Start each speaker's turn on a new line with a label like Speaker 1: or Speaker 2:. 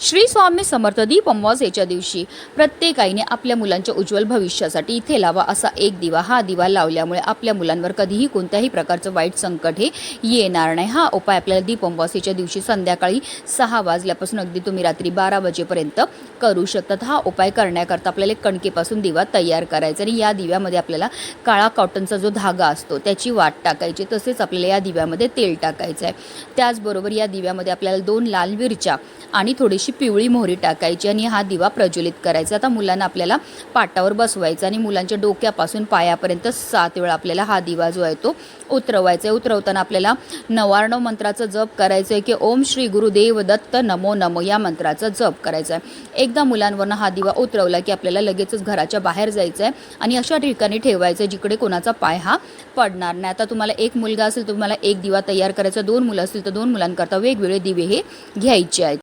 Speaker 1: श्री स्वामी समर्थ दीप याच्या दिवशी प्रत्येक आईने आपल्या मुलांच्या उज्ज्वल भविष्यासाठी इथे लावा असा एक दिवा. हा दिवा लावल्यामुळे आपल्या मुलांवर कधीही कोणत्याही प्रकारचं वाईट संकट हे येणार नाही. हा उपाय आपल्याला दीप अमावस्येच्या दिवशी संध्याकाळी सहा वाजल्यापासून अगदी तुम्ही रात्री बारा वाजेपर्यंत करू शकतात. हा उपाय करण्याकरता आपल्याला एक कणकेपासून दिवा तयार करायचा आणि या दिव्यामध्ये आपल्याला काळा कॉटनचा जो धागा असतो त्याची वाट टाकायची. तसेच आपल्याला या दिव्यामध्ये तेल टाकायचं आहे त्याचबरोबर या दिव्यामध्ये आपल्याला दोन लाल मिरच्या आणि थोडीशी पिवळी मोहरी टाकायची आणि हा दिवा प्रज्वलित करायचा. आता मुलांना आपल्याला पाटावर बसवायचा आणि मुलांच्या डोक्यापासून पायापर्यंत सात वेळा आपल्याला हा दिवा जो आहे तो उतरवायचा आहे उतरवताना आपल्याला नवार्णव मंत्राचं जप करायचं आहे की ओम श्री गुरुदेव दत्त नमो नमो या मंत्राचा जप करायचा आहे एकदा मुलांवरनं हा दिवा उतरवला की आपल्याला लगेचच घराच्या बाहेर जायचं आहे आणि अशा ठिकाणी ठेवायचं आहे जिकडे कोणाचा पाय हा पडणार नाही. आता तुम्हाला एक मुलगा असेल तुम्हाला एक दिवा तयार करायचा दोन मुलं असतील तर दोन मुलांकरता वेगवेगळे दिवे हे घ्यायचे आहेत.